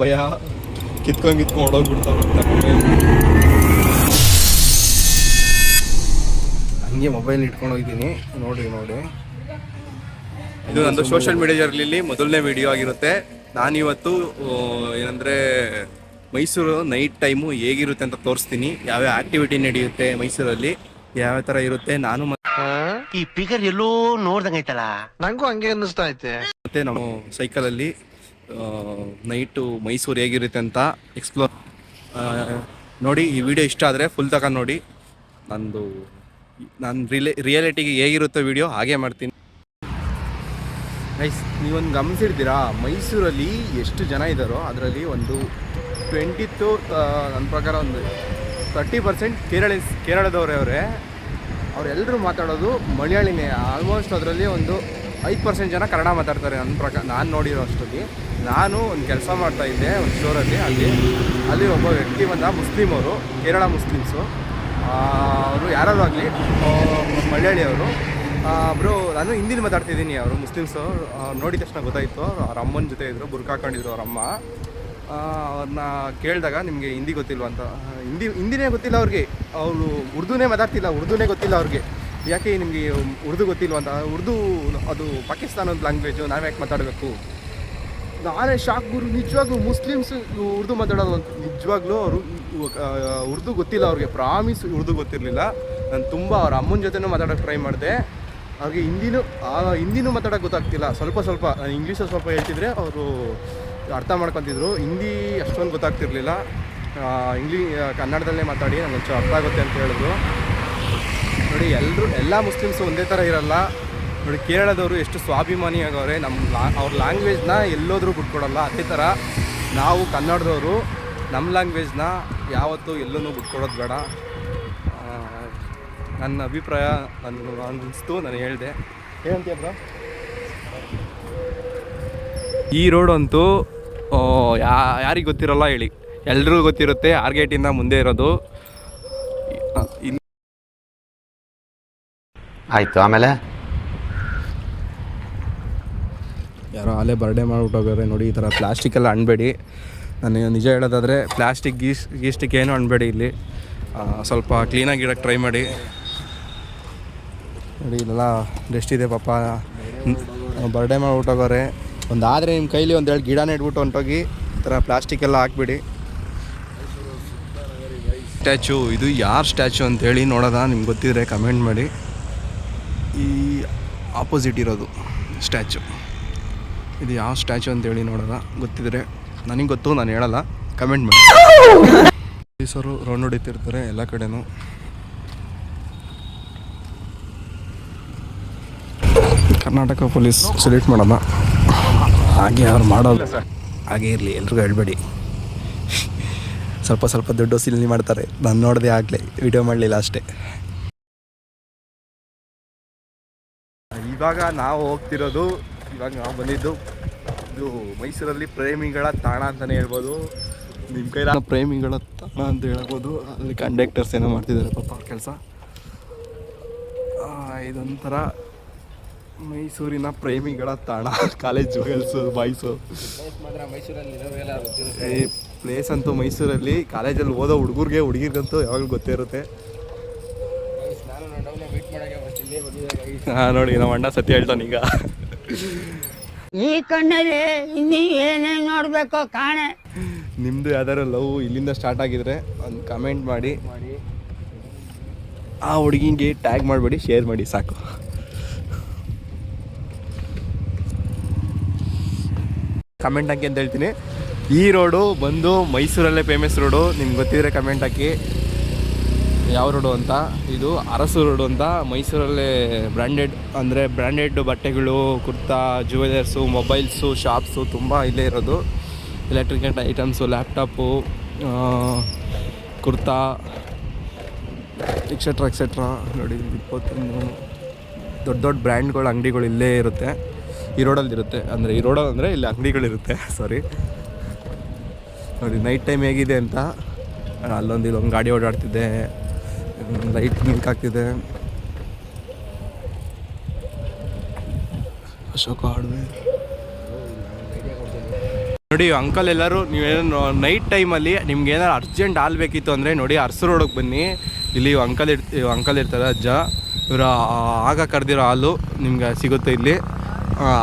ಭಯ. ಕಿತ್ಕೊಂಡ್ ಕಿತ್ಕೊಂಡು ಹೊಡೋಗ್ಬಿಡ್ತಾವೆ ಹಂಗೆ ಮೊಬೈಲ್ ಇಟ್ಕೊಂಡು ಹೋಗಿದ್ದೀನಿ. ನೋಡಿ ನೋಡಿ. ಇದು ನಂದು ಸೋಷಿಯಲ್ ಮೀಡಿಯಾದಲ್ಲಿ ಮೊದಲನೇ ವಿಡಿಯೋ ಆಗಿರುತ್ತೆ. ನಾನಿವತ್ತು ಇವತ್ತು ಏನಂದ್ರೆ ಮೈಸೂರು ನೈಟ್ ಟೈಮು ಹೇಗಿರುತ್ತೆ ಅಂತ ತೋರಿಸ್ತೀನಿ. ಯಾವ್ಯಾವ ಆಕ್ಟಿವಿಟಿ ನಡೆಯುತ್ತೆ ಮೈಸೂರಲ್ಲಿ ಯಾವ ಥರ ಇರುತ್ತೆ ನಾನು ಈ ಫಿಗರ್ ಎಲ್ಲೋ ನೋಡ್ದಂಗೈತಲ್ಲ ನಂಗೂ ಹಂಗೆ ಅನ್ನಿಸ್ತಾ ಐತೆ. ಮತ್ತೆ ನಾವು ಸೈಕಲಲ್ಲಿ ನೈಟು ಮೈಸೂರು ಹೇಗಿರುತ್ತೆ ಅಂತ ಎಕ್ಸ್ಪ್ಲೋರ್ ನೋಡಿ, ಈ ವಿಡಿಯೋ ಇಷ್ಟ ಆದರೆ ಫುಲ್ ತಗೊಂಡು ನೋಡಿ. ನಂದು ನಾನು ರಿಲೇ ರಿಯಾಲಿಟಿಗೆ ಹೇಗಿರುತ್ತೆ ವಿಡಿಯೋ ಹಾಗೆ ಮಾಡ್ತೀನಿ. ನೈಸ್ ನೀವೊಂದು ಗಮನಿಸಿರ್ತೀರಾ? ಮೈಸೂರಲ್ಲಿ ಎಷ್ಟು ಜನ ಇದ್ದಾರೋ, ಅದರಲ್ಲಿ ಒಂದು ಟ್ವೆಂಟಿ ಟು ನನ್ನ ಪ್ರಕಾರ ಒಂದು ತರ್ಟಿ ಪರ್ಸೆಂಟ್ ಕೇರಳ ಕೇರಳದವರೇ ಅವರೇ ಅವರೆಲ್ಲರೂ ಮಾತಾಡೋದು ಮಲಯಾಳಿನೇ. ಆಲ್ಮೋಸ್ಟ್ ಅದರಲ್ಲಿ ಒಂದು ಐದು ಪರ್ಸೆಂಟ್ ಜನ ಕನ್ನಡ ಮಾತಾಡ್ತಾರೆ ನನ್ನ ಪ್ರಕಾರ ನಾನು ನೋಡಿರೋ ಅಷ್ಟರಲ್ಲಿ. ನಾನು ಒಂದು ಕೆಲಸ ಮಾಡ್ತಾ ಇದ್ದೆ ಒಂದು ಸ್ಟೋರಲ್ಲಿ ಅಲ್ಲಿ. ಅಲ್ಲಿ ಒಬ್ಬ ವ್ಯಕ್ತಿ ಬಂದ ಮುಸ್ಲಿಮ್ ಅವರು, ಕೇರಳ ಮುಸ್ಲಿಮ್ಸು. ಅವರು ಯಾರಾದ್ರು ಆಗಲಿ ಮಳ್ಳಳ್ಳಿಯವರು ಅವರು. ಬ್ರೋ, ನಾನು ಹಿಂದಿನ ಮಾತಾಡ್ತಿದ್ದೀನಿ ಅವರು, ಮುಸ್ಲಿಮ್ಸು. ನೋಡಿದ ತಕ್ಷಣ ಗೊತ್ತಾಯಿತು, ಅವ್ರ ಅಮ್ಮನ ಜೊತೆ ಇದ್ದರು ಬುರ್ಕ ಹಾಕೊಂಡಿದ್ರು ಅವ್ರ ಅಮ್ಮ. ಅವ್ರನ್ನ ಕೇಳಿದಾಗ ನಿಮಗೆ ಹಿಂದಿ ಗೊತ್ತಿಲ್ವ ಅಂತ. ಹಿಂದಿ, ಹಿಂದಿನೇ ಗೊತ್ತಿಲ್ಲ ಅವ್ರಿಗೆ. ಅವರು ಉರ್ದುನೇ ಮಾತಾಡ್ತಿಲ್ಲ, ಉರ್ದುನೇ ಗೊತ್ತಿಲ್ಲ ಅವ್ರಿಗೆ. ಯಾಕೆ ನಿಮಗೆ ಉರ್ದು ಗೊತ್ತಿಲ್ವ ಅಂತ. ಉರ್ದು ಅದು ಪಾಕಿಸ್ತಾನದ ಲ್ಯಾಂಗ್ವೇಜು ನಾವು ಯಾಕೆ ಮಾತಾಡಬೇಕು? ನಾನೇ ಶಾಕ್ ಗುರು ನಿಜವಾಗ್ಲೂ ಮುಸ್ಲಿಮ್ಸ್ ಉರ್ದು ಮಾತಾಡೋದು ಅಂತ. ನಿಜವಾಗ್ಲೂ ಅವರು ಉರ್ದು ಗೊತ್ತಿಲ್ಲ ಅವ್ರಿಗೆ. ಪ್ರಾಮಿಸ್ ಉರ್ದು ಗೊತ್ತಿರಲಿಲ್ಲ. ನಾನು ತುಂಬ ಅವ್ರ ಅಮ್ಮನ ಜೊತೆನೂ ಮಾತಾಡೋಕೆ ಟ್ರೈ ಮಾಡಿದೆ. ಅವ್ರಿಗೆ ಹಿಂದಿನೂ ಹಿಂದಿನೂ ಮಾತಾಡೋಕೆ ಗೊತ್ತಾಗ್ತಿಲ್ಲ. ಸ್ವಲ್ಪ ಸ್ವಲ್ಪ, ನಾನು ಇಂಗ್ಲೀಷಲ್ಲಿ ಸ್ವಲ್ಪ ಹೇಳ್ತಿದ್ರೆ ಅವರು ಅರ್ಥ ಮಾಡ್ಕೊತಿದ್ರು. ಹಿಂದಿ ಅಷ್ಟೊಂದು ಗೊತ್ತಾಗ್ತಿರ್ಲಿಲ್ಲ. ಇಂಗ್ಲೀ ಕನ್ನಡದಲ್ಲೇ ಮಾತಾಡಿ ನನಗೆ ಅರ್ಥ ಆಗುತ್ತೆ ಅಂತ ಹೇಳಿದ್ರು. ನೋಡಿ ಎಲ್ಲರೂ ಎಲ್ಲ ಮುಸ್ಲಿಮ್ಸು ಒಂದೇ ಥರ ಇರಲ್ಲ. ನೋಡಿ, ಕೇರಳದವರು ಎಷ್ಟು ಸ್ವಾಭಿಮಾನಿ ಆಗವ್ರೆ ನಮ್ಮ ಲಾ, ಅವ್ರ ಲ್ಯಾಂಗ್ವೇಜ್ನ ಎಲ್ಲೋದ್ರೂ ಬಿಟ್ಕೊಡಲ್ಲ. ಅದೇ ಥರ ನಾವು ಕನ್ನಡದವರು ನಮ್ಮ ಲ್ಯಾಂಗ್ವೇಜ್ನ ಯಾವತ್ತೂ ಎಲ್ಲೂ ಬಿಟ್ಕೊಡೋದು ಬೇಡ. ನನ್ನ ಅಭಿಪ್ರಾಯ ನನ್ನ ಅನ್ನಿಸ್ತು, ನಾನು ಹೇಳಿದೆ. ಏನಂತೀಯ ಬ್ರೋ? ಈ ರೋಡ್ ಅಂತೂ ಯಾರಿಗೆ ಗೊತ್ತಿರಲ್ಲ ಹೇಳಿ. ಎಲ್ರಿಗೂ ಗೊತ್ತಿರುತ್ತೆ, ಆರ್ಗೇಟಿಂದ ಮುಂದೆ ಇರೋದು. ಆಯ್ತು, ಆಮೇಲೆ? ಯಾರೋ ಅಲ್ಲೇ ಬರ್ಡೇ ಮಾಡಿಬಿಟ್ಟೋಗ್ರೆ ನೋಡಿ, ಈ ಥರ ಪ್ಲಾಸ್ಟಿಕ್ ಎಲ್ಲ ಅನ್ಬೇಡಿ. ನಾನು ನಿಜ ಹೇಳೋದಾದರೆ ಪ್ಲಾಸ್ಟಿಕ್ ಗೀಸ್, ಗೀಸ್ಟಿಕ್ ಏನೂ ಅಣಬೇಡಿ ಇಲ್ಲಿ. ಸ್ವಲ್ಪ ಕ್ಲೀನಾಗಿ ಇಡೋಕ್ಕೆ ಟ್ರೈ ಮಾಡಿ. ನೋಡಿ, ಇಲ್ಲೆಲ್ಲ ಡೆಸ್ಟ್ ಇದೆ ಪಾಪ. ಬರ್ಡೇ ಮಾಡ್ಬಿಟ್ಟೋಗೋರೆ. ಒಂದು ಆದರೆ ನಿಮ್ಮ ಕೈಲಿ ಒಂದೆರಡು ಗಿಡ ನೆಟ್ಬಿಟ್ಟು ಹೊಂಟೋಗಿ ಈ ಥರ ಪ್ಲಾಸ್ಟಿಕ್ ಎಲ್ಲ ಹಾಕ್ಬಿಡಿ. ಸ್ಟ್ಯಾಚು ಇದು ಯಾರು ಸ್ಟ್ಯಾಚು ಅಂತೇಳಿ ನೋಡೋದ? ನಿಮ್ಗೆ ಗೊತ್ತಿದ್ರೆ ಕಮೆಂಟ್ ಮಾಡಿ. ಈ ಆಪೋಸಿಟ್ ಇರೋದು ಸ್ಟ್ಯಾಚು ಇದು ಯಾವ ಸ್ಟ್ಯಾಚು ಅಂತೇಳಿ ನೋಡಲ್ಲ ಗೊತ್ತಿದ್ರೆ ನನಗೆ ಗೊತ್ತು, ನಾನು ಹೇಳಲ್ಲ. ಕಮೆಂಟ್ ಮಾಡಿ. ಪೊಲೀಸರು ರೌಂಡ್ ಹೊಡಿತಿರ್ತಾರೆ ಎಲ್ಲ ಕಡೆನೂ. ಕರ್ನಾಟಕ ಪೊಲೀಸ್ ಸೆಲೆಕ್ಟ್ ಮಾಡಲ್ಲ. ಹಾಗೆ ಅವ್ರು ಮಾಡೋದು ಹಾಗೆ ಇರಲಿ, ಎಲ್ರಿಗೂ ಹೇಳ್ಬೇಡಿ. ಸ್ವಲ್ಪ ಸ್ವಲ್ಪ ದುಡ್ಡು ವಸೂಲಿ ಮಾಡ್ತಾರೆ. ನಾನು ನೋಡಿದೆ ಆಗಲಿ ವಿಡಿಯೋ ಮಾಡಲಿಲ್ಲ ಅಷ್ಟೇ. ಇವಾಗ ನಾವು ಹೋಗ್ತಿರೋದು ಇವಾಗ ನಾವು ಬಂದಿದ್ದು ಇದು ಮೈಸೂರಲ್ಲಿ ಪ್ರೇಮಿಗಳ ತಾಣ ಅಂತಲೇ ಹೇಳ್ಬೋದು. ನಿಮ್ಮ ಕೈ ಪ್ರೇಮಿಗಳ ತಾಣ ಅಂತ ಹೇಳ್ಬೋದು. ಅಲ್ಲಿ ಕಂಡಕ್ಟರ್ಸ್ ಏನೋ ಮಾಡ್ತಿದ್ದಾರೆ ಪಾಪ ಕೆಲಸ. ಇದೊಂಥರ ಮೈಸೂರಿನ ಪ್ರೇಮಿಗಳ ತಾಣ. College girls boys. ಈ ಪ್ಲೇಸ್ ಅಂತೂ ಮೈಸೂರಲ್ಲಿ ಕಾಲೇಜಲ್ಲಿ ಓದೋ ಹುಡುಗರಿಗೆ ಹುಡುಗಿರ್ಗಂತೂ ಯಾವಾಗಲೂ ಗೊತ್ತೇ ಇರುತ್ತೆ. ಹಾಂ ನೋಡಿ ನಮ್ಮ ಅಣ್ಣ ಸತ್ಯ ಹೇಳ್ತಾನೀಗ ಈಗ. ಈ ಕಣ್ಣಲ್ಲಿ ಇನ್ನೂ ಏನೇನು ನೋಡಬೇಕು ಕಾಣೆ. ನಿಮ್ಮದು ಯಾವ್ದಾದ್ರು ಲವ್ ಇಲ್ಲಿಂದ ಸ್ಟಾರ್ಟ್ ಆಗಿದ್ರೆ ಒಂದು ಕಮೆಂಟ್ ಮಾಡಿ. ಆ ಹುಡುಗಿಗೆ ಟ್ಯಾಗ್ ಮಾಡಬೇಡಿ ಶೇರ್ ಮಾಡಿ, ಸಾಕು. ಕಮೆಂಟ್ ಹಾಕಿ ಅಂತ ಹೇಳ್ತೀನಿ. ಈ ರೋಡು ಬಂದು ಮೈಸೂರಲ್ಲೇ ಫೇಮಸ್ ರೋಡು ನಿಮ್ಗೆ ಗೊತ್ತಿದ್ರೆ ಕಮೆಂಟ್ ಹಾಕಿ. ಯಾವ ರೋಡು ಅಂತ? ಇದು ಅರಸು ರೋಡು ಅಂತ. ಮೈಸೂರಲ್ಲಿ ಬ್ರ್ಯಾಂಡೆಡ್ ಅಂದರೆ ಬ್ರ್ಯಾಂಡೆಡ್ ಬಟ್ಟೆಗಳು, ಕುರ್ತಾ ಜುವೆಲರ್ಸು ಮೊಬೈಲ್ಸು ಶಾಪ್ಸು ತುಂಬ ಇಲ್ಲೇ ಇರೋದು. Electrical items laptop kurta etcetera etcetera ನೋಡಿ ಇಪ್ಪತ್ತೊಂದು ದೊಡ್ಡ ದೊಡ್ಡ ಬ್ರ್ಯಾಂಡ್ಗಳ ಅಂಗಡಿಗಳು ಇಲ್ಲೇ ಇರುತ್ತೆ. ಈ ರೋಡಲ್ಲಿ ಇರುತ್ತೆ. ಅಂದರೆ ಈ ರೋಡಲ್ಲಿ ಅಂದರೆ ಇಲ್ಲಿ ಅಂಗಡಿಗಳಿರುತ್ತೆ ಸಾರಿ ನೋಡಿ ನೈಟ್ ಟೈಮ್ ಹೇಗಿದೆ ಅಂತ. ಅಲ್ಲೊಂದು, ಇಲ್ಲೊಂದು ಗಾಡಿ ಓಡಾಡ್ತಿದೆ ಲೈಟ್ ಬ್ಲಿಂಕ್ ಆಗ್ತಿದೆ. ಅಶೋಕ ನೋಡಿ ಅಂಕಲ್ ಎಲ್ಲರೂ, ನೀವೇನು ನೈಟ್ ಟೈಮಲ್ಲಿ ನಿಮ್ಗೆ ಏನಾರು ಅರ್ಜೆಂಟ್ ಹಾಲು ಬೇಕಿತ್ತು ಅಂದರೆ ನೋಡಿ ಅರ್ಸು ರೋಡಿಗೆ ಬನ್ನಿ. ಇಲ್ಲಿ ಅಂಕಲ್ ಇರ್ ಅಂಕಲ್ ಇರ್ತಾರೆ, ಅಜ್ಜ. ಇವರ ಆಗ ಕರೆದಿರೋ ಹಾಲು ನಿಮ್ಗೆ ಸಿಗುತ್ತೆ ಇಲ್ಲಿ.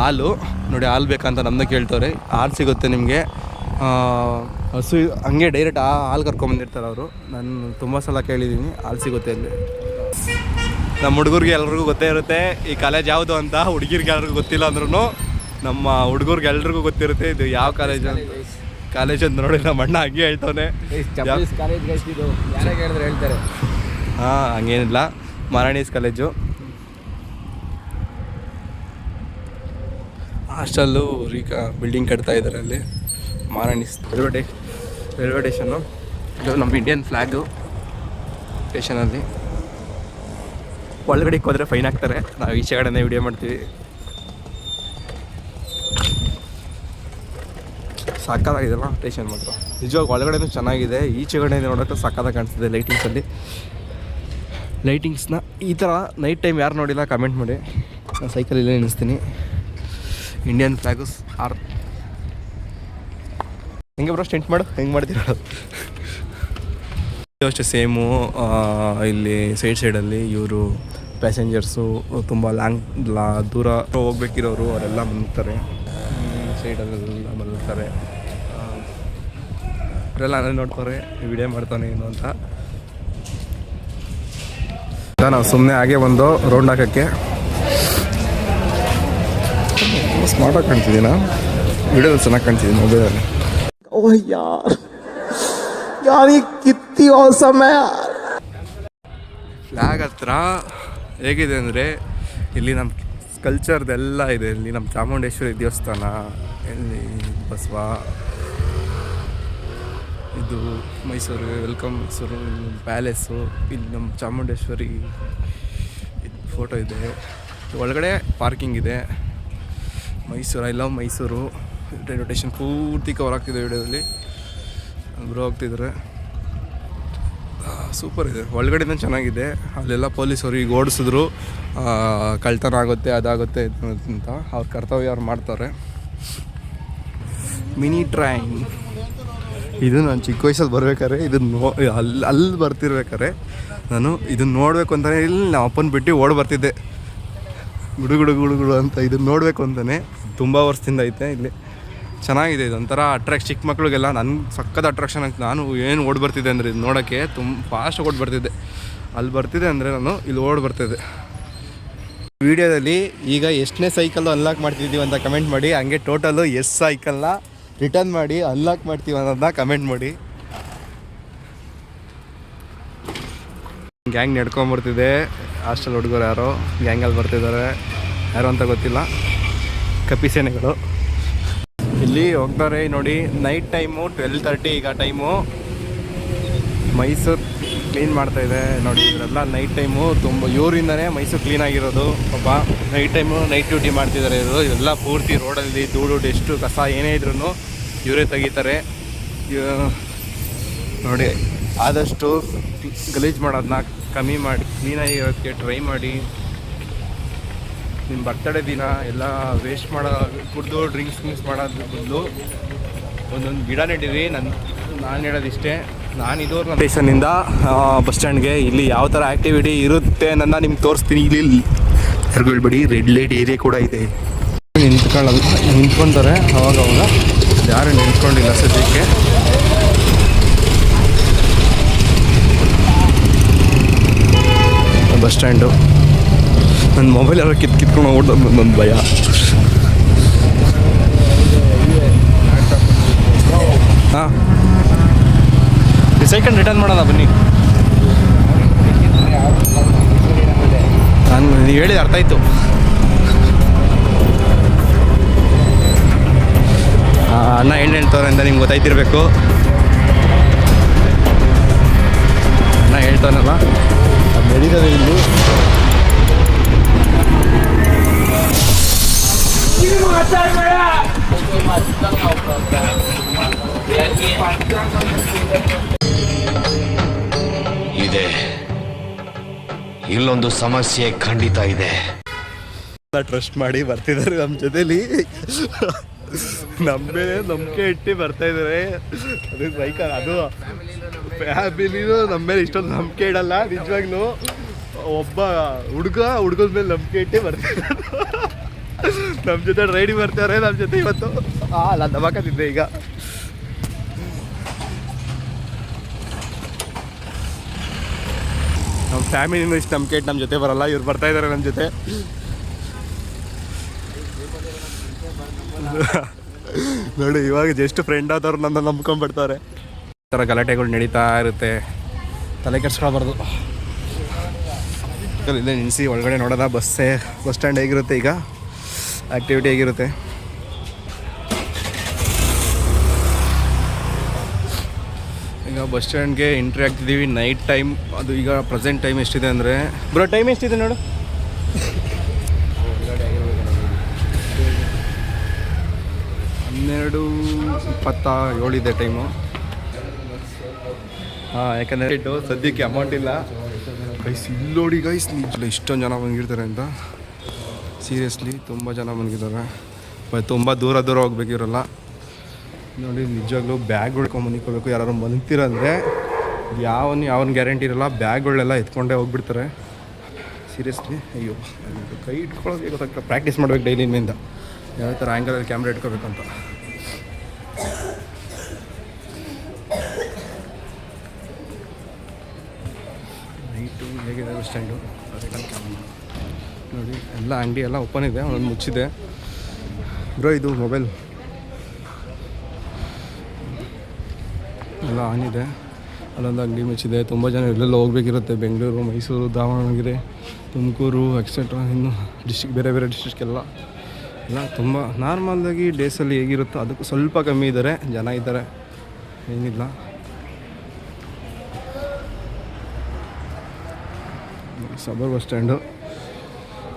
ಹಾಲು. ನೋಡಿ, ಹಾಲು ಬೇಕಂತ ನಮ್ಮನ್ನ ಕೇಳ್ತವ್ರೆ ಹಾಲು ಸಿಗುತ್ತೆ ನಿಮಗೆ. ಹಸು ಹಂಗೆ ಡೈರೆಕ್ಟ್ ಆ ಹಾಲು ಕರ್ಕೊಂಬಂದಿರ್ತಾರೆ ಅವರು. ನಾನು ತುಂಬ ಸಲ ಕೇಳಿದ್ದೀನಿ ಹಾಲು ಸಿಗುತ್ತೆ ಅಲ್ಲಿ. ನಮ್ಮ ಹುಡುಗರಿಗೆ ಎಲ್ರಿಗೂ ಗೊತ್ತೇ ಇರುತ್ತೆ ಈ ಕಾಲೇಜ್ ಯಾವುದು ಅಂತ ಹುಡುಗಿರಿಗೆ ಎಲ್ರಿಗೂ ಗೊತ್ತಿಲ್ಲ ಅಂದ್ರೂ ನಮ್ಮ ಹುಡುಗರಿಗೆ ಎಲ್ರಿಗೂ ಗೊತ್ತಿರುತ್ತೆ ಇದು ಯಾವ ಕಾಲೇಜ್ ಅಂತ. ಕಾಲೇಜ್ ಅಂತ ನೋಡಿ ನಮ್ಮ ಅಣ್ಣ ಹಂಗೆ ಹೇಳ್ತಾನೆ ಹೇಳ್ತಾರೆ. ಹಾಂ ಹಂಗೇನಿಲ್ಲ. ಮಾರಾಣೀಸ್ ಕಾಲೇಜು ಹಾಸ್ಟಲ್ಲು ರೀಕ ಬಿಲ್ಡಿಂಗ್ ಕಟ್ತಾ ಇದ್ದಾರೆ ಅಲ್ಲಿ. ಮಾರಾಣೀಸ್ ರೈಲ್ವೆ ಸ್ಟೇಷನ್ನು ಇದು ನಮ್ಮ ಇಂಡಿಯನ್ ಫ್ಲ್ಯಾಗು ಸ್ಟೇಷನಲ್ಲಿ ಒಳಗಡೆ ಹೋದರೆ ಫೈನ್ ಹಾಕ್ತಾರೆ ನಾವು ಈಚೆ ಕಡೆನೇ ವಿಡಿಯೋ ಮಾಡ್ತೀವಿ. ಸಕ್ಕತ್ತಾಗಿದೆಲ್ಲ ಸ್ಟೇಷನ್ ಮಾತ್ರ. ನಿಜವಾಗ ಒಳಗಡೆನೂ ಚೆನ್ನಾಗಿದೆ. ಈಚೆ ಕಡೆ ನೋಡೋಕೆ ಸಕ್ಕತ್ತಾಗಿ ಕಾಣಿಸ್ತಿದೆ ಲೈಟಿಂಗ್ಸಲ್ಲಿ ಲೈಟಿಂಗ್ಸ್ನ ಈ ಥರ ನೈಟ್ ಟೈಮ್ ಯಾರು ನೋಡಿಲ್ಲ ಕಮೆಂಟ್ ಮಾಡಿ. ನಾನು ಸೈಕಲ್ ಇಲ್ಲೇ ನಿಲ್ಲಿಸ್ತೀನಿ. ಇಂಡಿಯನ್ ಫ್ಲ್ಯಾಗಸ್ ಆರ್ ಹೆಂಗೆ ಬ್ರೋ ಸ್ಟೆಂಟ್ ಮಾಡು? ಹೆಂಗೆ ಮಾಡ್ತೀರ? ಅಷ್ಟೇ ಸೇಮು ಇಲ್ಲಿ ಸೈಡ್ ಸೈಡಲ್ಲಿ ಇವರು ಪ್ಯಾಸೆಂಜರ್ಸು ತುಂಬ ಲಾಂಗ್ ಲಾ, ದೂರ ಹೋಗ್ಬೇಕಿರೋರು ಅವರೆಲ್ಲ ಮಲಗ್ತಾರೆ ಸೈಡಲ್ಲೆಲ್ಲ ಮಲಗ್ತಾರೆ ಅವರೆಲ್ಲ ನೋಡ್ತಾರೆ ವಿಡಿಯೋ ಮಾಡ್ತಾನೆ ಏನು ಅಂತ. ನಾವು ಸುಮ್ಮನೆ ಹಾಗೆ ಒಂದು ರೌಂಡ್ ಹಾಕೋಕ್ಕೆ. ಸ್ಮಾರ್ಟಾಗಿ ಕಾಣ್ತಿದ್ದೀನ? ವಿಡಿಯೋದಲ್ಲಿ ಚೆನ್ನಾಗಿ ಕಾಣ್ತಿದ್ದೀನಿ ಮೊಬೈಲಲ್ಲಿ ಓಹ್ ये कितनी औसम है। ಸಮಯ ಫ್ಲ್ಯಾಗ್ ಹತ್ರ ಹೇಗಿದೆ ಅಂದರೆ ಇಲ್ಲಿ ನಮ್ಮ ಕಲ್ಚರ್ದೆಲ್ಲ ಇದೆ. ಇಲ್ಲಿ ನಮ್ಮ ಚಾಮುಂಡೇಶ್ವರಿ ದೇವಸ್ಥಾನ, ಇಲ್ಲಿ ಬಸವ, ಇದು ಮೈಸೂರು ವೆಲ್ಕಮ್ ಮೈಸೂರು ಪ್ಯಾಲೇಸು ಇಲ್ಲಿ ನಮ್ಮ ಚಾಮುಂಡೇಶ್ವರಿ ಫೋಟೋ ಇದೆ. ಒಳಗಡೆ ಪಾರ್ಕಿಂಗ್ ಇದೆ. Mysuru I love Mysuru. Railway station ಪೂರ್ತಿ ಕವರ್ ಆಗ್ತಿದೆ ವಿಡಿಯೋದಲ್ಲಿ. ಬ್ರೋ ಹೋಗ್ತಿದ್ದಾರೆ ಸೂಪರ್ ಇದೆ. ಒಳಗಡೆನೂ ಚೆನ್ನಾಗಿದೆ. ಅಲ್ಲೆಲ್ಲ ಪೊಲೀಸರು ಈಗ ಓಡಿಸಿದ್ರು. ಕಳ್ತನ ಆಗುತ್ತೆ, ಅದಾಗುತ್ತೆ ಅಂತ ಅವ್ರ ಕರ್ತವ್ಯ ಅವ್ರು ಮಾಡ್ತಾರೆ. ಮಿನಿ ಟ್ರೈನ್ ಇದು ನಾನು ಚಿಕ್ಕ ವಯಸ್ಸಲ್ಲಿ ಬರ್ಬೇಕಾದ್ರೆ ಇದನ್ನ ನೋ ಅಲ್ಲಿ ಅಲ್ಲಿ ಬರ್ತಿರ್ಬೇಕಾದ್ರೆ ನಾನು ಇದನ್ನ ನೋಡಬೇಕು ಅಂತಲೇ ಇಲ್ಲಿ ನಮ್ಮ ಅಪ್ಪನ ಬಿಟ್ಟು ಓಡ್ ಬರ್ತಿದ್ದೆ. ಗುಡುಗುಡುಗುಡುಗುಡು ಗುಡು ಗುಡು ಗುಡು ಅಂತ ಇದನ್ನು ನೋಡಬೇಕು ಅಂತಲೇ ತುಂಬ ವರ್ಷದಿಂದ ಐತೆ ಇಲ್ಲಿ. ಚೆನ್ನಾಗಿದೆ ಇದೊಂಥರ ಅಟ್ರಾಕ್ಷನ್ ಚಿಕ್ಕ ಮಕ್ಳಿಗೆಲ್ಲ. ನನ್ನ ಸಕ್ಕದ ಅಟ್ರಾಕ್ಷನ್ ಅಂತ ನಾನು ಏನು ಓಡಿ ಬರ್ತಿದ್ದೆ ಅಂದರೆ ಇದು ನೋಡೋಕ್ಕೆ ತುಂಬ ಫಾಸ್ಟ್ ಓಡಿ ಬರ್ತಿದ್ದೆ ಅಲ್ಲಿ ಬರ್ತಿದ್ದೆ ಅಂದರೆ ನಾನು ಇಲ್ಲಿ ಓಡಿ ಬರ್ತಿದ್ದೆ ವಿಡಿಯೋದಲ್ಲಿ ಈಗ ಎಷ್ಟನೇ ಸೈಕಲ್ಲು ಅನ್ಲಾಕ್ ಮಾಡ್ತಿದ್ದೀವಿ ಅಂತ ಕಮೆಂಟ್ ಮಾಡಿ ಹಂಗೆ ಟೋಟಲು ಎಷ್ಟು ಸೈಕಲ್ನ ರಿಟರ್ನ್ ಮಾಡಿ ಅನ್ಲಾಕ್ ಮಾಡ್ತೀವಿ ಅನ್ನೋದನ್ನ ಕಮೆಂಟ್ ಮಾಡಿ. ಗ್ಯಾಂಗ್ ನಡ್ಕೊಂಬರ್ತಿದೆ ಹಾಸ್ಟೆಲ್ ಹುಡುಗರು ಯಾರೋ ಗ್ಯಾಂಗಲ್ಲಿ ಬರ್ತಿದ್ದಾರೆ. ಯಾರು ಅಂತ ಗೊತ್ತಿಲ್ಲ. ಕಪಿಸೇನೆಗಳು. ಇಲ್ಲಿ ಹೋಗ್ತಾರೆ ನೋಡಿ ನೈಟ್ ಟೈಮು ಟ್ವೆಲ್ ತರ್ಟಿ ಈಗ ಟೈಮು ಮೈಸೂರು ಕ್ಲೀನ್ ಮಾಡ್ತಾ ಇದೆ ನೋಡಿ ಇವರೆಲ್ಲ ನೈಟ್ ಟೈಮು ತುಂಬ, ಇವರಿಂದನೇ ಮೈಸೂರು ಕ್ಲೀನ್ ಆಗಿರೋದು. ಪಾಪ ನೈಟ್ ಟೈಮು ನೈಟ್ ಡ್ಯೂಟಿ ಮಾಡ್ತಿದ್ದಾರೆ ಇವರು. ಇವೆಲ್ಲ ಪೂರ್ತಿ ರೋಡಲ್ಲಿ ಧೂಳು ಡೆಸ್ಟು ಕಸ ಏನೇ ಇದ್ರೂ ಇವರೇ ತೆಗಿತಾರೆ. ನೋಡಿ, ಆದಷ್ಟು ಗಲೀಜು ಮಾಡೋದನ್ನ ಕಮ್ಮಿ ಮಾಡಿ ಕ್ಲೀನಾಗಿರೋದಕ್ಕೆ ಟ್ರೈ ಮಾಡಿ. ನಿಮ್ಮ ಬರ್ತಡೇ ದಿನ ಎಲ್ಲ ವೇಸ್ಟ್ ಮಾಡೋ ಕುಡ್ದು ಡ್ರಿಂಕ್ಸ್ ಗಿಂಕ್ಸ್ ಮಾಡೋದ್ರ ಬದಲು ಒಂದೊಂದು ಗಿಡ ನೆಟ್ಟಿರಿ ನನ್ನ ನಾನು ಹೇಳೋದಿಷ್ಟೇ ನಾನು ಇದು ನನ್ನ ಸ್ಟೇಷನಿಂದ ಬಸ್ ಸ್ಟ್ಯಾಂಡ್ಗೆ ಇಲ್ಲಿ ಯಾವ ಥರ ಆ್ಯಕ್ಟಿವಿಟಿ ಇರುತ್ತೆ ನನ್ನ ನಿಮ್ಗೆ ತೋರಿಸ್ತೀನಿ. ಇಲ್ಲಿ ಇಲ್ಲಿ ಹೇಳ್ಬೇಡಿ ರೆಡ್ ಲೈಟ್ ಏರಿಯಾ ಕೂಡ ಇದೆ. ನಿಂತ್ಕೊಳ್ಳೋದು ನಿಂತ್ಕೊಂತಾರೆ ಅವಾಗ ಅವಾಗ. ಯಾರು ನಿಂತ್ಕೊಂಡಿಲ್ಲ ಸದ್ಯಕ್ಕೆ. ಬಸ್ ಸ್ಟ್ಯಾಂಡು ನನ್ನ ಮೊಬೈಲ್ ಯಾರೋ ಕಿತ್ ಕಿತ್ಕೊಂಡು ಹೋಗ್ಬಿಟ್ಟು ನನ್ನ ಭಯ. ಹಾಂ. ಸೈಕಂಡ್ ರಿಟರ್ನ್ ಮಾಡೋಣ ಬನ್ನಿ. ನಾನು ನೀವು ಹೇಳಿದ ಅರ್ಥ ಆಯಿತು. ಅಣ್ಣ ಏನು ಹೇಳ್ತವ್ರೆ ಅಂತ ನಿಮ್ಗೆ ಗೊತ್ತಾಯ್ತಿರ್ಬೇಕು. ಅಣ್ಣ ಹೇಳ್ತಾನಲ್ಲ. ಅದು ನಡೀತದೆ ಇಲ್ಲಿ. ಇದೆ. ಇಲ್ಲೊಂದು ಸಮಸ್ಯೆ ಖಂಡಿತ ಇದೆ. ಟ್ರಸ್ಟ್ ಮಾಡಿ ಬರ್ತಿದ್ದಾರೆ ನಮ್ಮ ಜೊತೆಲಿ. ಮೇಲೆ ನಂಬಿಕೆ ಇಟ್ಟು ಬರ್ತಾ ಇದಾರೆ ಅದು ಬೈಕ್ ಅದು ಫ್ಯಾಮಿಲಿನೂ ನಮ್ಮ ಮೇಲೆ ಇಷ್ಟೊಂದು ನಂಬಿಕೆ ಇಡಲ್ಲ, ನಿಜವಾಗ್ಲೂ. ಒಬ್ಬ ಹುಡುಗ ಹುಡುಗದ ಮೇಲೆ ನಂಬಿಕೆ ಬರ್ತಾ ಬರ್ತಾರೆ ನಮ್ಮ ಜೊತೆ ರೈಡಿಂಗ್ ಬರ್ತಾರೆ ನಮ್ಮ ಜೊತೆ ಇವತ್ತು. ಆ, ಅಲ್ಲ ದಬಾಕತ್ತಿದ್ದೆ ಈಗ. ನಮ್ಮ ಫ್ಯಾಮಿಲಿನೂ ಇಷ್ಟು ನಂಬಿಕೆ ಕೇಟ್ ನಮ್ಮ ಜೊತೆ ಬರಲ್ಲ, ಇವ್ರು ಬರ್ತಾ ಇದ್ದಾರೆ ನಮ್ಮ ಜೊತೆ. ನೋಡಿ, ಇವಾಗ ಜಸ್ಟ್ ಫ್ರೆಂಡ್ ಆದವ್ರು ನನ್ನ ನಂಬ್ಕೊಂಡ್ಬಿಡ್ತಾರೆ. ಈ ಥರ ಗಲಾಟೆಗಳು ನಡೀತಾ ಇರುತ್ತೆ. ತಲೆ ಕೆಡ್ಸ್ಕೊಳ್ಬಾರ್ದು. ಇಲ್ಲೇ ನಿಲ್ಲಿಸಿ ಒಳಗಡೆ ನೋಡೋದ, ಬಸ್ಸೇ, ಬಸ್ ಸ್ಟ್ಯಾಂಡ್ ಹೇಗಿರುತ್ತೆ ಈಗ? ಆ್ಯಕ್ಟಿವಿಟಿ ಆಗಿರುತ್ತೆ. ಈಗ ಬಸ್ ಸ್ಟ್ಯಾಂಡ್ಗೆ ಎಂಟ್ರಿ ಆಗ್ತಿದ್ದೀವಿ ನೈಟ್ ಟೈಮ್ ಅದು ಈಗ ಪ್ರೆಸೆಂಟ್ ಟೈಮ್ ಎಷ್ಟಿದೆ ಅಂದರೆ ಬರೋ ಟೈಮ್ ಎಷ್ಟಿದೆ ನೋಡು. ಹನ್ನೆರಡು ಇಪ್ಪತ್ತ ಏಳಿದೆ ಟೈಮು ಹಾಂ, ಯಾಕಂದರೆ ಸದ್ಯಕ್ಕೆ ಅಮೌಂಟ್ ಇಲ್ಲ. ಗೈಸ್ ಇಲ್ಲೋಡಿ ಗೈಸ್ ನಿಜ ಇಷ್ಟೊಂದು ಜನ ಬಂದಿರ್ತಾರೆ ಅಂತ. ಸೀರಿಯಸ್ಲಿ ತುಂಬ ಜನ ಬಂದಿದ್ದಾರೆ. ಬಟ್ ತುಂಬ ದೂರ ದೂರ ಹೋಗ್ಬೇಕಿರಲ್ಲ ನೋಡಿ, ನಿಜವಾಗ್ಲೂ ಬ್ಯಾಗ್ ಉಳ್ಕೊಂಡು ಮನಿಕೋಬೇಕು ಯಾರು ಮಲಗ್ತೀರಂದರೆ ಯಾವನು ಯಾವನ ಗ್ಯಾರಂಟಿ ಇರಲ್ಲ ಬ್ಯಾಗ್ಗಳೆಲ್ಲ ಎತ್ಕೊಂಡೇ ಹೋಗ್ಬಿಡ್ತಾರೆ. ಸೀರಿಯಸ್ಲಿ ಅಯ್ಯೋ ಕೈ ಇಟ್ಕೊಳ್ಳೋದು ಗೊತ್ತಾಗ್ತದೆ ಪ್ರಾಕ್ಟೀಸ್ ಮಾಡ್ಬೇಕು ಡೈಲಿ ಇನ್ನಿಂದ ಯಾವ ಥರ ಆ್ಯಂಗಲಲ್ಲಿ ಕ್ಯಾಮ್ರಾ ಇಟ್ಕೋಬೇಕು ಅಂತ. ನೈಟು ಹೇಗಿದೆ ಸ್ಟ್ಯಾಂಡು ನೋಡಿ, ಎಲ್ಲ ಅಂಗಡಿ ಎಲ್ಲ ಓಪನ್ ಇದೆ, ಒಂದೊಂದು ಮುಚ್ಚಿದೆ. ಬ್ರೋ, ಇದು ಮೊಬೈಲ್ ಎಲ್ಲ ಆನ್ ಇದೆ. ಅಲ್ಲೊಂದು ಅಂಗಡಿ ಮುಚ್ಚಿದೆ. ತುಂಬ ಜನ ಎಲ್ಲೆಲ್ಲ ಹೋಗ್ಬೇಕಿರುತ್ತೆ. ಬೆಂಗಳೂರು, ಮೈಸೂರು, ದಾವಣಗೆರೆ, ತುಮಕೂರು ಎಕ್ಸೆಟ್ರಾ ಇನ್ನು ಡಿಸ್ಟಿಕ್ ಬೇರೆ ಬೇರೆ ಡಿಸ್ಟಿಕ್ಗೆಲ್ಲ ಎಲ್ಲ ತುಂಬ ನಾರ್ಮಲಾಗಿ ಡೇಸಲ್ಲಿ ಹೇಗಿರುತ್ತೋ ಅದಕ್ಕೆ ಸ್ವಲ್ಪ ಕಮ್ಮಿ ಇದ್ದಾರೆ. ಜನ ಇದ್ದಾರೆ. ಏನಿಲ್ಲ. ಸಬರ್ ಬಸ್ ಸ್ಟ್ಯಾಂಡು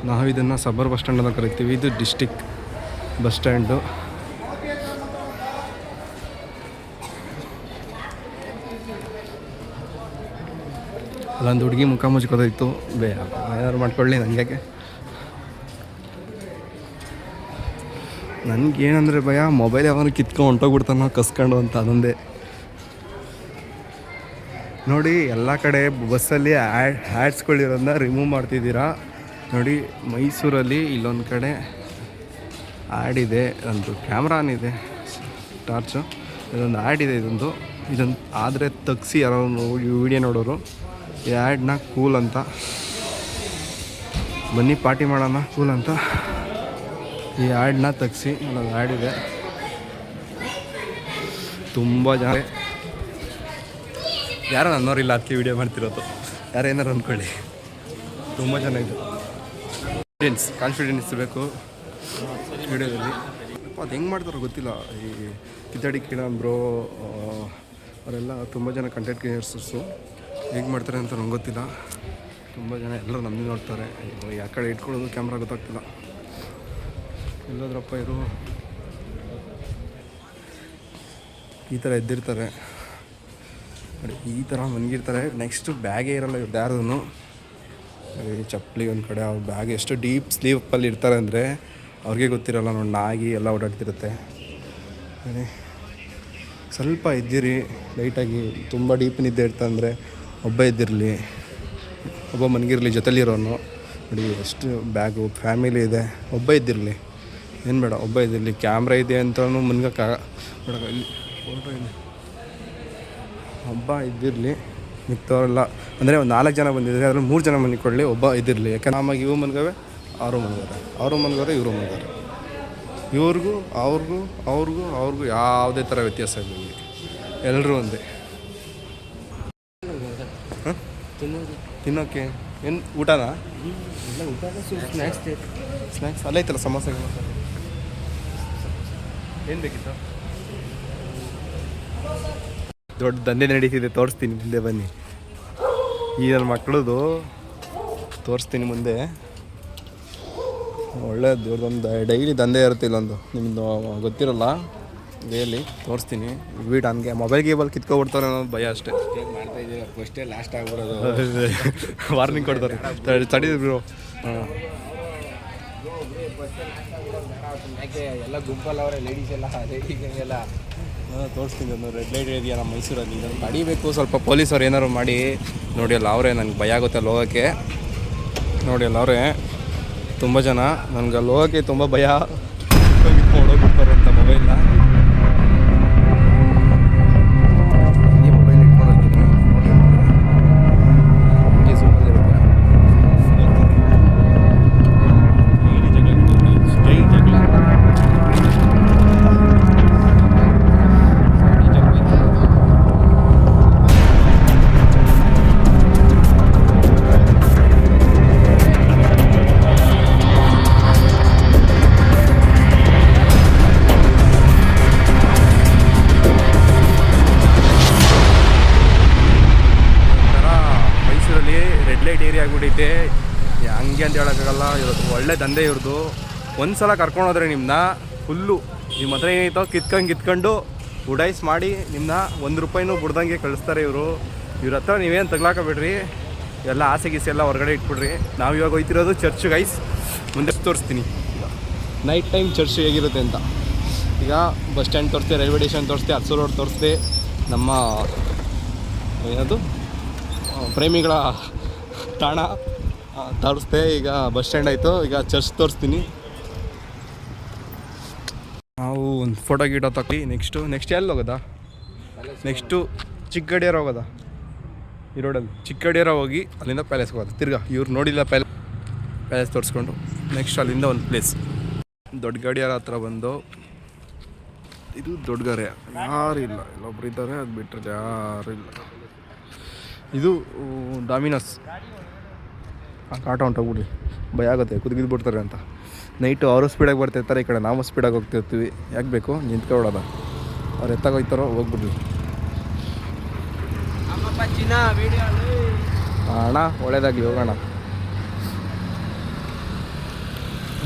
ನಾವು ಇದನ್ನು ಸಬರ್ ಬಸ್ ಸ್ಟ್ಯಾಂಡ್ ಅಂತ ಕರಿತೀವಿ. ಇದು ಡಿಸ್ಟಿಕ್ ಬಸ್ ಸ್ಟ್ಯಾಂಡು ಅಲ್ಲೊಂದು ಹುಡುಗಿ ಮುಖ ಮುಚ್ಕೋದಿತ್ತು ಬೇ ಮಾಡ್ಕೊಳ್ಳಿ ನನಗೆ ನನಗೇನಂದರೆ ಭಯ ಮೊಬೈಲ್ ಯಾವಾಗ ಕಿತ್ಕೊಂಡು ಹೊಂಟೋಗ್ಬಿಡ್ತಾನ ಕಸ್ಕೊಂಡು ಅಂತ ಅದೊಂದೇ. ನೋಡಿ, ಎಲ್ಲ ಕಡೆ ಬಸ್ಸಲ್ಲಿ ಆ್ಯಡ್ ಆ್ಯಡ್ಸ್ಗಳಿರೋದನ್ನ ರಿಮೂವ್ ಮಾಡ್ತಿದ್ದೀರಾ? ನೋಡಿ, ಮೈಸೂರಲ್ಲಿ ಇಲ್ಲೊಂದು ಕಡೆ ಆ್ಯಡ್ ಇದೆ, ಒಂದು ಕ್ಯಾಮ್ರಾನ್ ಇದೆ, ಟಾರ್ಚು. ಇದೊಂದು ಆ್ಯಡ್ ಇದೆ, ಇದೊಂದು. ಇದೊಂದು ಆದರೆ ತಗ್ಸಿ ಯಾರೋ ವಿಡಿಯೋ ನೋಡೋರು. ಈ ಆ್ಯಡ್ನ ಕೂಲ್ ಅಂತ. ಬನ್ನಿ, ಪಾರ್ಟಿ ಮಾಡೋಣ, ಕೂಲ್ ಅಂತ. ಈ ಆ್ಯಡ್ನ ತಗ್ಸಿ ಒಂದು ಆ್ಯಡ್ ಇದೆ. ತುಂಬ ಜನ. ಯಾರೋ ನನ್ನೋರಿಲ್ಲ ಅದಕ್ಕೆ ವಿಡಿಯೋ ಮಾಡ್ತಿರೋದು. ಯಾರು ಏನಾರು ಅಂದ್ಕೊಳ್ಳಿ. ತುಂಬ ಚೆನ್ನಾಗಿದೆ ಕಾನ್ಫಿಡೆನ್ಸ್ ಕಾನ್ಫಿಡೆನ್ಸ್ ಬೇಕು ವಿಡಿಯೋದಲ್ಲಿ. ಅದು ಹೆಂಗೆ ಮಾಡ್ತಾರೋ ಗೊತ್ತಿಲ್ಲ. ಈ ಕಿತ್ತಡಿ ಕಿರಣ್ ಬ್ರೋ ಅವರೆಲ್ಲ ತುಂಬ ಜನ ಕಂಟೆಂಟ್ ಕ್ರಿಯೇಟರ್ಸು ಹೇಗೆ ಮಾಡ್ತಾರೆ ಅಂತ ನಂಗೆ ಗೊತ್ತಿಲ್ಲ. ತುಂಬ ಜನ ಎಲ್ಲರೂ ನಮ್ಮನ್ನ ನೋಡ್ತಾರೆ. ಯಾವ ಕಡೆ ಇಟ್ಕೊಳ್ಳೋದು ಕ್ಯಾಮ್ರಾ ಗೊತ್ತಾಗ್ತಿಲ್ಲ. ಎಲ್ಲೋದ್ರಪ್ಪ ಇದು ಈ ಥರ ಎದ್ದಿರ್ತಾರೆ. ಈ ಥರ ಮನಗಿರ್ತಾರೆ. ನೆಕ್ಸ್ಟು ಬ್ಯಾಗೇ ಇರಲ್ಲ ಇವ್ರದ್ದು ಯಾರ್ದು ಚಪ್ಪಲಿ ಒಂದು ಕಡೆ, ಅವ್ರ ಬ್ಯಾಗ್ ಎಷ್ಟು ಡೀಪ್ ಸ್ಲೀಪಲ್ಲಿ ಇರ್ತಾರೆ ಅಂದರೆ ಅವ್ರಿಗೆ ಗೊತ್ತಿರಲ್ಲ ನೋಡಿ ನಾಗಿ ಎಲ್ಲ ಓಡಾಡ್ತಿರುತ್ತೆ. ಸ್ವಲ್ಪ ಇದ್ದಿರಿ ಲೈಟಾಗಿ ತುಂಬ ಡೀಪ್ ನಿದ್ದೆ ಇರ್ತಂದರೆ ಒಬ್ಬ ಇದ್ದಿರಲಿ, ಒಬ್ಬ ಮನಗಿರಲಿ, ಜೊತೆಲಿರೋನು, ನೋಡಿ ಎಷ್ಟು ಬ್ಯಾಗು ಫ್ಯಾಮಿಲಿ ಇದೆ, ಒಬ್ಬ ಇದ್ದಿರಲಿ. ಏನು ಬೇಡ, ಒಬ್ಬ ಇದ್ದಿರಲಿ ಕ್ಯಾಮ್ರಾ ಇದೆ ಅಂತಲೂ ಮುನ್ಗಕ್ಕೆ ಇಲ್ಲಿ ಫೋಟೋ ಇದೆ. ಒಬ್ಬ ಇದ್ದಿರಲಿ ಮಿಕ್ಕವರೆಲ್ಲ ಅಂದರೆ ಒಂದು ನಾಲ್ಕು ಜನ ಬಂದಿದ್ದಾರೆ. ಅದರಲ್ಲಿ ಮೂರು ಜನ ಮನಿಕೊಳ್ಳಿ ಒಬ್ಬ ಇದಿರಲಿ. ಯಾಕಂದ್ರೆ ನಮಗೆ ಇವು ಮನ್ಗವೆ, ಅವರು ಮನ್ಗವ್ರೆ ಅವರು ಮನ್ಗವ್ರೆ ಇವರು ಮನ್ಗವ್ರೆ ಇವ್ರಿಗೂ, ಅವ್ರಿಗೂ ಅವ್ರಿಗೂ ಅವ್ರಿಗೂ ಯಾವುದೇ ಥರ ವ್ಯತ್ಯಾಸ ಇಲ್ಲ ಎಲ್ಲರೂ ಒಂದೇ? ತಿನ್ನೋಕೆ? ಏನು, ಊಟನಾ? ಸ್ನ್ಯಾಕ್ಸ್ ಸ್ನ್ಯಾಕ್ಸ್ ಅಲ್ಲೇ ಐತಲ್ಲ ಸಮಸ್ಯೆ ಗಿಮೋಸ. ಏನು ಬೇಕಿತ್ತು? ದೊಡ್ಡ ದಂಧೆ ನಡೀತಿದೆ ತೋರಿಸ್ತೀನಿ ಮುಂದೆ ಬನ್ನಿ. ಈ ನನ್ನ ಮಕ್ಕಳದು ತೋರಿಸ್ತೀನಿ ಮುಂದೆ. ಒಳ್ಳೆ ದೊಡ್ಡದೊಂದು ಡೈಲಿ ದಂಧೆ ಇರುತ್ತೆ ಇಲ್ಲೊಂದು. ನಿಮ್ಮದು ಗೊತ್ತಿರಲ್ಲ ಡೈಲಿ ತೋರಿಸ್ತೀನಿ. ವೀಟ್ ಹಂಗೆ ಮೊಬೈಲ್ ಗೀಬಲ್ ಕಿತ್ಕೊಬಿಡ್ತಾರೆ ಅನ್ನೋದು ಭಯ ಅಷ್ಟೇ. ಫಸ್ಟೇ ಲಾಸ್ಟ್ ಆಗ್ಬಿಡೋದು. ವಾರ್ನಿಂಗ್ ಕೊಡ್ತಾರೆ. ತಡಿ ಬ್ರೋ. ಹಾಂ. ಎಲ್ಲ ಗುಂಪಲ್ಲಿ ಅವರೇ ಲೇಡೀಸ್ ಎಲ್ಲ ಲೇಡೀಸ್ಗೆಲ್ಲ ಹಾಂ ತೋರಿಸ್ತೀನಿ ಒಂದು ರೆಡ್ ಲೈಟ್ ಇದೆಯಾ ನಮ್ಮ ಮೈಸೂರಲ್ಲಿ. ಇದನ್ನು ತಡಿಬೇಕು. ಸ್ವಲ್ಪ ಪೊಲೀಸವ್ರು ಏನಾದ್ರು ಮಾಡಿ. ನೋಡಿ ಅಲ್ಲ ಅವರೇ, ನನಗೆ ಭಯ ಆಗುತ್ತೆ ಅಲ್ಲಿ ಹೋಗೋಕ್ಕೆ ನೋಡಿ ಅಲ್ಲ ಅವರೇ, ತುಂಬ ಜನ. ನನಗೆ ಅಲ್ಲಿ ಹೋಗೋಕ್ಕೆ ತುಂಬ ಭಯ. ಅಂತ ಮೊಬೈಲ್ನ ಆಗ್ಬಿಟ್ಟೈತೆ ಹಂಗೆ ಅಂತ ಹೇಳೋಕ್ಕಾಗಲ್ಲ ಇವತ್ತು ಒಳ್ಳೆ ದಂಧೆ ಇವ್ರದ್ದು ಒಂದು ಸಲ ಕರ್ಕೊಂಡೋದ್ರೆ ನಿಮ್ಮನ್ನ ಫುಲ್ಲು. ನಿಮ್ಮ ಹತ್ರ ಏನೈತೋ ಕಿತ್ಕೊಂಡು ಕಿತ್ಕೊಂಡು ಉಡಾಯಿಸ್ ಮಾಡಿ ನಿಮ್ಮನ್ನ ಒಂದು ರೂಪಾಯಿನೂ ಬಿಡ್ದಂಗೆ ಕಳಿಸ್ತಾರೆ ಇವರು. ಇವ್ರ ಹತ್ರ ನೀವೇನು ತಗ್ಲಾಕಬೇಡ್ರಿ ಎಲ್ಲ ಆಸೆ ಗೀಸೆ ಎಲ್ಲ ಹೊರಗಡೆ ಇಟ್ಬಿಡ್ರಿ. ನಾವು ಇವಾಗ ಹೋಯ್ತಿರೋದು ಚರ್ಚ್ ಗೈಸ್ ಮುಂದೆ ತೋರಿಸ್ತೀನಿ. ನೈಟ್ ಟೈಮ್ ಚರ್ಚ್ ಹೇಗಿರುತ್ತೆ ಅಂತ. ಈಗ ಬಸ್ ಸ್ಟ್ಯಾಂಡ್ ತೋರಿಸ್ತೆ ರೈಲ್ವೆ ಸ್ಟೇಷನ್ ತೋರಿಸ್ತೆ ಅರ್ಸು ರೋಡ್ ತೋರಿಸ್ತೆ ನಮ್ಮ, ಏನದು? ಪ್ರೇಮಿಗಳ ತಾಣ ತೋರಿಸ್ದೆ ಈಗ ಬಸ್ ಸ್ಟ್ಯಾಂಡ್ ಆಯಿತು. ಈಗ ಚರ್ಚ್ ತೋರಿಸ್ತೀನಿ. ನಾವು ಒಂದು ಫೋಟೋ ಗೀಟೋ ತಕ್ಕಿ ನೆಕ್ಸ್ಟು ನೆಕ್ಸ್ಟ್ ಎಲ್ಲಿ ಹೋಗೋದ? ನೆಕ್ಸ್ಟು ಚಿಕ್ಕಡಿಯರ ಹೋಗೋದ? ಈ ರೋಡಲ್ಲಿ ಚಿಕ್ಕಡಿಯರ ಹೋಗಿ ಅಲ್ಲಿಂದ ಪ್ಯಾಲೇಸ್ ಹೋಗೋದು? ತಿರ್ಗಾ, ಇವ್ರು ನೋಡಿಲ್ಲ ಪ್ಯಾಲೆ ಪ್ಯಾಲೇಸ್ ತೋರಿಸ್ಕೊಂಡು ನೆಕ್ಸ್ಟ್ ಅಲ್ಲಿಂದ ಒಂದು ಪ್ಲೇಸ್ ದೊಡ್ಡ ಗಡಿಯಾರ ಹತ್ರ ಬಂದು, ಇದು ದೊಡ್ಡ ಗರೆ ಯಾರು ಇಲ್ಲ. ಇಲ್ಲೊಬ್ರು ಇದ್ದಾರೆ, ಅದು ಬಿಟ್ಟರೆ ಇಲ್ಲ. ಇದು ಡಾಮಿನಸ್ ಕಾಟ ಹೊಂಟೋಗ್ಬಿಡಿ ಭಯ ಆಗುತ್ತೆ ಕುದುಗಿದ್ ಬಿಡ್ತಾರೆ ಅಂತ. ನೈಟು ಅವರು ಸ್ಪೀಡಾಗಿ ಬರ್ತಿರ್ತಾರೆ ಈ ಕಡೆ ನಾವು ಸ್ಪೀಡಾಗಿ ಹೋಗ್ತಿರ್ತೀವಿ ಯಾಕೆ ಬೇಕು? ನಿಂತ್ಕೊಳ್ಳೋದ ಅವ್ರು ಎತ್ತಾಗೋಯ್ತಾರೋ ಹೋಗ್ಬಿಡ್ರಿ. ಅಣ್ಣ, ಒಳ್ಳೇದಾಗಲಿ, ಹೋಗೋಣ.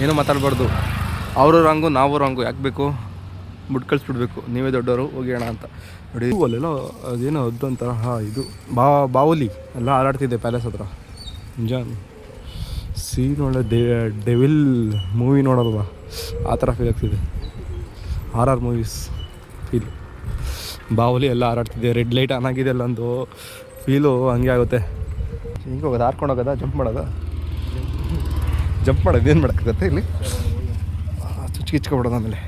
ಏನು ಮಾತಾಡಬಾರ್ದು. ಅವರು ರಂಗು, ನಾವು ರಂಗು, ಯಾಕೆ ಬೇಕು? ಬಿಟ್ಟು ಕಳಿಸ್ಬಿಡ್ಬೇಕು ನೀವೇ ದೊಡ್ಡವರು, ಹೋಗಿ ಅಣ್ಣ ಅಂತ. ನೋಡಿ ಅಲ್ಲೆಲ್ಲ ಅದೇನೋ ಹದ್ದು ಅಂತಾರ ಹಾಂ ಇದು. ಬಾ, ಬಾವಲಿ, ಎಲ್ಲ ಹಾರಾಡ್ತಿದ್ದೆ ಪ್ಯಾಲೇಸ್ ಹತ್ರ. ಜಾನ್ ಸೀ ಒಳ್ಳೆ ಡೆ, ಡೆವಿಲ್ ಮೂವಿ ನೋಡಲ್ವಾ? ಆ ಥರ ಫೀಲ್ ಆಗ್ತಿದೆ. ಆರ್ ಆರ್ ಮೂವೀಸ್ ಫೀಲ್ ಬಾವಲಿ ಎಲ್ಲ ಹಾರಾಡ್ತಿದ್ದೆ. ರೆಡ್ ಲೈಟ್ ಆನ್ ಆಗಿದೆ ಅಲ್ಲೊಂದು ಫೀಲು ಹಂಗೆ ಆಗುತ್ತೆ. ಹಿಂಗೆ ಹೋಗೋದು, ಹಾರ್ಕೊಂಡು ಹೋಗೋದಾ? ಜಂಪ್ ಮಾಡೋದಾ? ಜಂಪ್ ಮಾಡೋದು, ಏನು ಮಾಡೋಕ್ಕಾಗತ್ತೆ ಇಲ್ಲಿ? ಚುಚ್ಚಿ ಕಿಚ್ಕೊಬಿಡೋದು ಆಮೇಲೆ.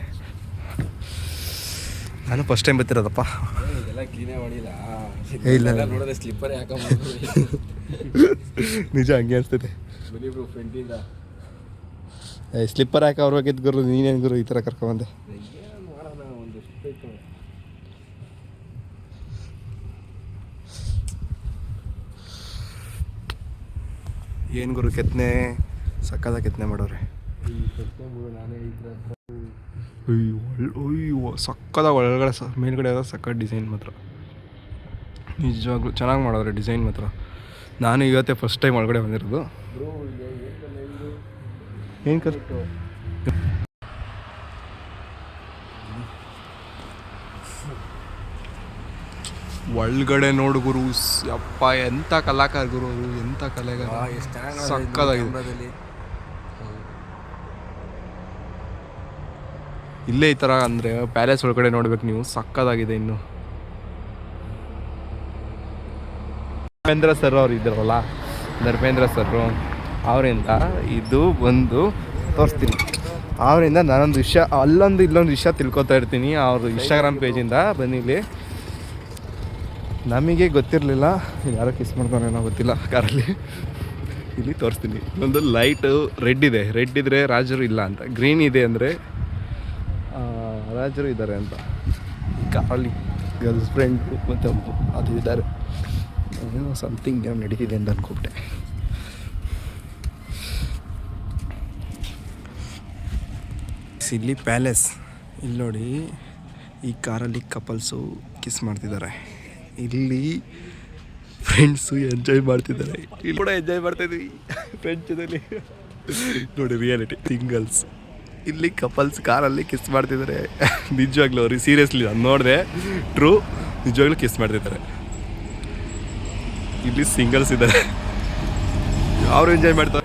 ನಾನು ಫಸ್ಟ್ ಟೈಮ್ ಬತ್ತಿರೋದಪ್ಪ ಇದೆಲ್ಲ ಕ್ಲೀನೇ ಇಲ್ಲ. ಎಲ್ಲ ನೋಡಿದ್ರೆ ಸ್ಲಿಪ್ಪರ್ ನಿಜ ಹಂಗೆ ಬ್ರೋ ಏ ಸ್ಲಿಪ್ಪರ್ ಹಾಕಿ ಅವ್ರ ಹೋಗಿದ್ದು ಗುರು ನೀನೇನು ಗುರು ಈ ಥರ ಕರ್ಕೊಂಬಂದೆ? ಒಂದು ಬೇಕು. ಏನು ಗುರು ಕೆತ್ತನೆ ಸಕ್ಕದ ಕೆತ್ತನೆ ಮಾಡೋರೆ. ಅಯ್ಯೋ ಅಯ್ಯೋ ಸಕ್ಕದ ಒಳಗಡೆ ಸ ಮೇಲ್ಗಡೆ ಅದ ಸಕ್ಕ ಡಿಸೈನ್ ಮಾತ್ರ. ನಿಜವಾಗ್ಲೂ ಚೆನ್ನಾಗಿ ಮಾಡೋರೆ ಡಿಸೈನ್ ಮಾತ್ರ. ನಾನು ಇವತ್ತೇ ಫಸ್ಟ್ ಟೈಮ್ ಒಳಗಡೆ ಬಂದಿರೋದು. ಏನು ಕರೆಕ್ಟು ಒಳಗಡೆ ನೋಡು ಗುರು ಅಪ್ಪ ಯಪ್ಪ ಎಂಥ ಕಲಾಕಾರ ಗುರು ಅವರು ಎಂಥ ಕಲೆಗಾರ. ಸಕ್ಕದಾಗಿದೆ ಇಲ್ಲೇ ಈ ಥರ ಅಂದರೆ ಪ್ಯಾಲೇಸ್ ಒಳಗಡೆ ನೋಡ್ಬೇಕು ನೀವು. ಸಕ್ಕದಾಗಿದೆ ಇನ್ನು. ಧರ್ಮೇಂದ್ರ ಸರ್ ಅವ್ರು ಇದ್ದಾರಲ್ಲ ಧರ್ಮೇಂದ್ರ ಸರ್ರು, ಅವರಿಂದ ಇದು ಬಂದು ತೋರಿಸ್ತೀನಿ. ಅವರಿಂದ ನಾನೊಂದು ವಿಷಯ, ಅಲ್ಲೊಂದು ಇಲ್ಲೊಂದು ವಿಷಯ ತಿಳ್ಕೊತಾ ಇರ್ತೀನಿ. ಅವ್ರ ಇನ್ಸ್ಟಾಗ್ರಾಮ್ ಪೇಜಿಂದ ಬನ್ನಿಲಿ ನಮಗೆ ಗೊತ್ತಿರಲಿಲ್ಲ, ಯಾರೋ ಕಿಸ್ ಏನೋ ಗೊತ್ತಿಲ್ಲ ಕಾರಲ್ಲಿ. ಇಲ್ಲಿ ತೋರಿಸ್ತೀನಿ. ಒಂದು ಲೈಟು ರೆಡ್ ಇದೆ. ರೆಡ್ ಇದ್ದರೆ ರಾಜರು ಇಲ್ಲ ಅಂತ. ಗ್ರೀನ್ ಇದೆ ಅಂದರೆ ರಾಜರು ಇದ್ದಾರೆ ಅಂತ. ಕಾರಲ್ಲಿ ಗರ್ಲ್ಸ್ ಫ್ರೆಂಡ್ ಮತ್ತು ಅದು ಇದ್ದಾರೆ ಏನೋ ಸಮಥಿಂಗ್ ಏನೋ ನಡೀತಿದೆ ಅಂತ ಅನ್ಕೊಬಿಟ್ಟೆ. ಇಲ್ಲಿ ಪ್ಯಾಲೇಸ್ ಇಲ್ಲಿ ನೋಡಿ, ಈ ಕಾರಲ್ಲಿ ಕಪಲ್ಸು ಕಿಸ್ ಮಾಡ್ತಿದ್ದಾರೆ. ಇಲ್ಲಿ ಫ್ರೆಂಡ್ಸು ಎಂಜಾಯ್ ಮಾಡ್ತಿದ್ದಾರೆ. ಇಲ್ಲಿ ಕೂಡ ಎಂಜಾಯ್ ಮಾಡ್ತಾ ಇದ್ವಿ. ಫ್ರೆಂಡ್ಸ್ ಜೊತೆಲಿ. ನೋಡಿ ರಿಯಾಲಿಟಿ ಸಿಂಗಲ್ಸ್ ಇಲ್ಲಿ ಕಪಲ್ಸ್ ಕಾರಲ್ಲಿ ಕಿಸ್ ಮಾಡ್ತಿದ್ದಾರೆ ನಿಜವಾಗ್ಲೂ ಅವ್ರಿಗೆ ಸೀರಿಯಸ್ಲಿ ನಾನು ನೋಡಿದೆ. ಟ್ರೂ ನಿಜವಾಗ್ಲೂ ಕಿಸ್ ಮಾಡ್ತಿದ್ದಾರೆ ಇಲ್ಲಿ ಸಿಂಗಲ್ಸ್ ಇದ್ದಾರೆ ಅವ್ರು ಎಂಜಾಯ್ ಮಾಡ್ತಾರೆ?